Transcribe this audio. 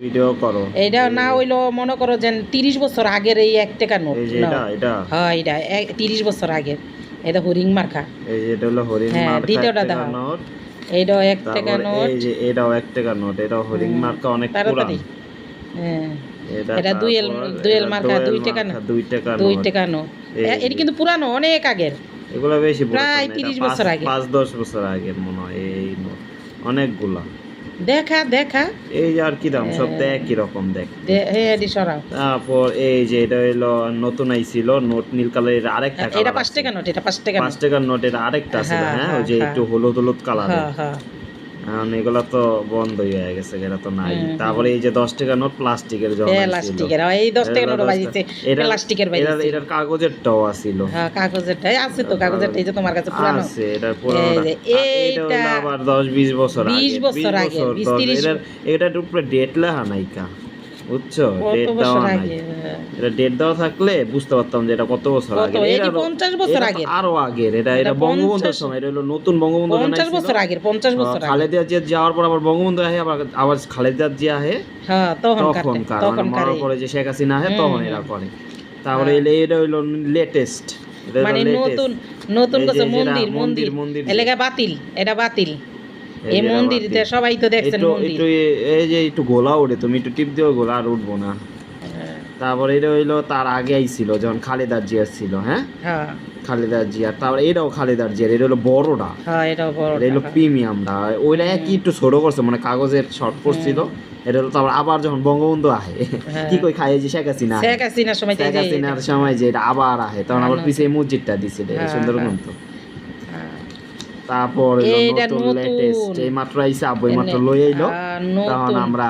Video করো। এইটা না হইল মনে করো যে তিরিশ বছর আগের এই এক টাকা নোট এটা এটা হ্যাঁ এটা তিরিশ বছর আগের এটা হরিং মার্কা। এই যে এটা হলো হরিণ হ্যাঁ, দ্বিতীয়টা এক নোট। এইটাও এক টাকা নোট। এই যে এটাও এক টাকা নোট এটা হরিণ মার্কা অনেক পুরান। হ্যাঁ। এটা এটা এটা মার্কা, দুই টাকা দুই টাকা দুই টাকা নোট। এটা কিন্তু পুরানো অনেক আগের। এগুলো বেশি প্রায় না, এটা 30 পাঁচ- বছর আগে। পাঁচ দশ বছর আগের মনে হয় এই নোট। অনেকগুলা। দেখা দেখা। এই আর কি দাম? সব তো। একই রকম দেখ। এডি সরাও। তারপর এই যে এটা হইল নতুন আইছিল নোট নীল কালারের আরেকটা এটা পাঁচ টাকা নোট এটা পাঁচ টাকা পাঁচ টাকার নোট এটা আরেকটা আছে হ্যাঁ, হ্যাঁ? হ্যাঁ, ওই যে হ্যাঁ। একটু হলুদ হলুদ কালার হ্যাঁ হ্যাঁ। এগুলা তো বন্ধই হয়ে গেছে এটা তো নাই। হুম। তারপরে এই যে দশ টাকা নোট প্লাস্টিকের জন্য প্লাস্টিকের। এই দশ টাকা নোট বাজিছে প্লাস্টিকের বাজিছে এটার কাগজেরটাও আছিল। হ্যাঁ কাগজেরটাই আছে তো কাগজেরটাই যে তোমার কাছে পুরানো। আছে এটা পুরোনো এই এটা এইটা- আবার দশ বিশ বছর 20 বছর আগে, 20, দশ- 30 এটা এটার উপরে ডেট লেখা নাই কা। বুঝছ? ডেট দেওয়া নাই। হ্যাঁ। এটা ডেট দেওয়া থাকলে বুঝতে পারতাম যে এটা কত বছর আগে এটা 50 বছর এটা আরও আগের। এটা এটা এটা বঙ্গবন্ধুর সময়। এটা হলো নতুন বঙ্গবন্ধু পঞ্চাশ বছর আগের পঞ্চাশ বছর আগে খালেদা জিয়া যাওয়ার পর আবার বঙ্গবন্ধু আহে আবার আবার খালেদা জিয়া আহে। হ্যাঁ তখন তখন মানে মরার পরে যে শেখ হাসিনা আহে তখন এরা করে। তারপরে এলে এটা হইল লেটেস্ট মানে নতুন নতুন কিছু মন্দির মন্দির। এলাকা বাতিল এটা বাতিল। এই এই যে মন্দির বাতিল। সবাই তো দেখছেন মন্দির। একটু এই যে একটু গোলা ওঠে তুমি একটু টিপ দিও গোলা আর উঠবো না। হ্যাঁ, তারপরে এটা হইল তার আগে আইছিল যখন খালেদা জিয়া ছিল হ্যাঁ? হ্যাঁ। খালেদা জিয়া তারপরে এটাও খালেদার জিয়া এটা হলো বড়টা। হ্যাঁ এটাও বড় এটা হলো প্রিমিয়ামটা। ওইটা একই একটু ছোট করছে মানে কাগজের শর্ট করছিল। এটা হলো তারপর আবার যখন বঙ্গবন্ধু আহে হ্যাঁ। কি কই খাই যে শেখ হাসিনা? শেখ হাসিনার সময় শেখ যে- হাসিনার সময় যে এটা আবার আহে তখন আবার হ্যাঁ, পিছিয়ে মসজিদটা দিছিল হ্যাঁ, তো হ্যাঁ। তারপর নতুন। লেটেস্ট এই মাত্র আইসা আবু মাত্র লই আইলো তখন আমরা